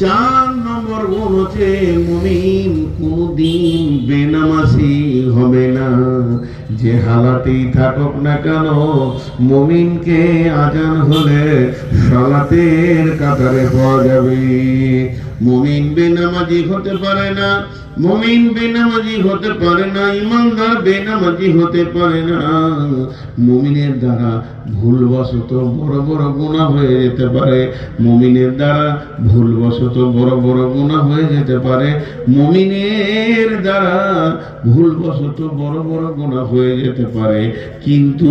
চার নম্বর গুণ হচ্ছে মুমিন কোনদিন বেনামাসি হবে না। যে হালাতেই থাকুক না কেন, মুমিনকে আজান হলে সালাতের কাতারে পাওয়া যাবে। মুমিন বেনামাজি হতে পারে না, মুমিন বেনামাজি হতে পারে না, ইমানদার বেনামাজি হতে পারে না। মুমিনের দ্বারা ভুলবশত বড় বড় গুণা হয়ে যেতে পারে, মুমিনের দ্বারা ভুলবশত বড় বড় গুণা হয়ে যেতে পারে, মুমিনের দ্বারা ভুলবশত বড় বড় গুণা হয়ে যেতে পারে। কিন্তু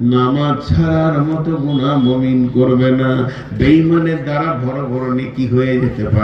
নামাজ ছাড়ার মতো গুণা মুমিন করবে না। বেইমানের দ্বারা বড় বড় নেকি হয়ে যেতে পারে।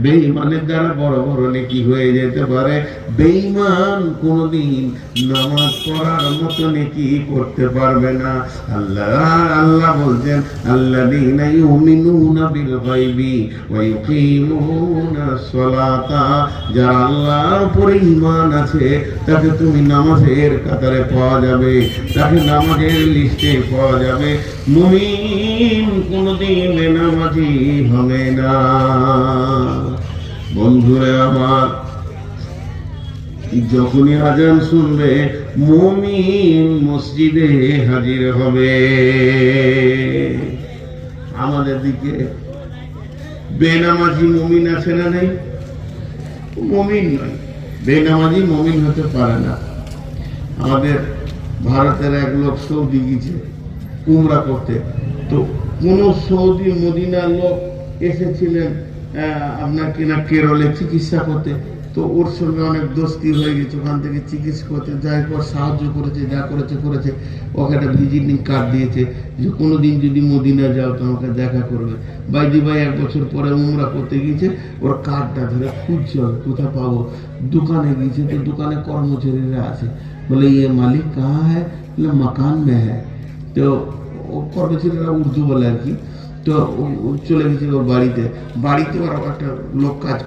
বেঈমানের দ্বারা বড় বড় নেকি হয়ে যেতে পারে। বেঈমান কোনদিন নামাজ পড়ার মতো নেকি করতে পারবে না। আল্লাহ আল্লাহ বলছেন, আল্লাযীনা ইউমিনুনা বিল গায়বি ওয়া ইউকিমুনা সলাতা। যারা আল্লাহর উপরে ঈমান আছে, তাকে তুমি নামাজের কাতারে পাওয়া যাবে। তাকে নামাজের লিস্টে পাওয়া যাবে। মুমিন কোনদিন নামাজি হবে না। বন্ধুরে আমার, যখনই আজান শুনবে, মুমিন মসজিদে হাজির হবে। আমাদের দিকে বেনামাজি মুমিন আছে না নেই? মমিন নয়। বেনামাজি মমিন হতে পারে না। আমাদের ভারতের এক লোক সৌদি গিয়েছে কুমড়া করতে। তো কোন সৌদি মদিনার লোক এসেছিলেন আপনার কিনা কেরলে চিকিৎসা করতে। তো ওর সঙ্গে অনেক দোস্তি হয়ে গেছে, ওখান থেকে চিকিৎসা করতে। যাই পর সাহায্য করেছে, যা করেছে করেছে। ওকে একটা ভিজিটিং কার্ড দিয়েছে, যে কোনো দিন যদি মদিনা যাও তো আমাকে দেখা করবে। বাইদি ভাই এক বছর পরে উমরা করতে গিয়েছে, ওর কার্ডটা ধরে খুঁজছে কোথায় পাবো? দোকানে গিয়েছে, তো দোকানে কর্মচারীরা আছে। বলে ইয়ে মালিক কাহা হ্যাঁ বলে, মকান মে হ্যাঁ তো কর্মচারীরা উর্দু বলে আর কি। তো চলে গেছে ওর বাড়িতে। বাড়িতে ওর একটা লোক কাজ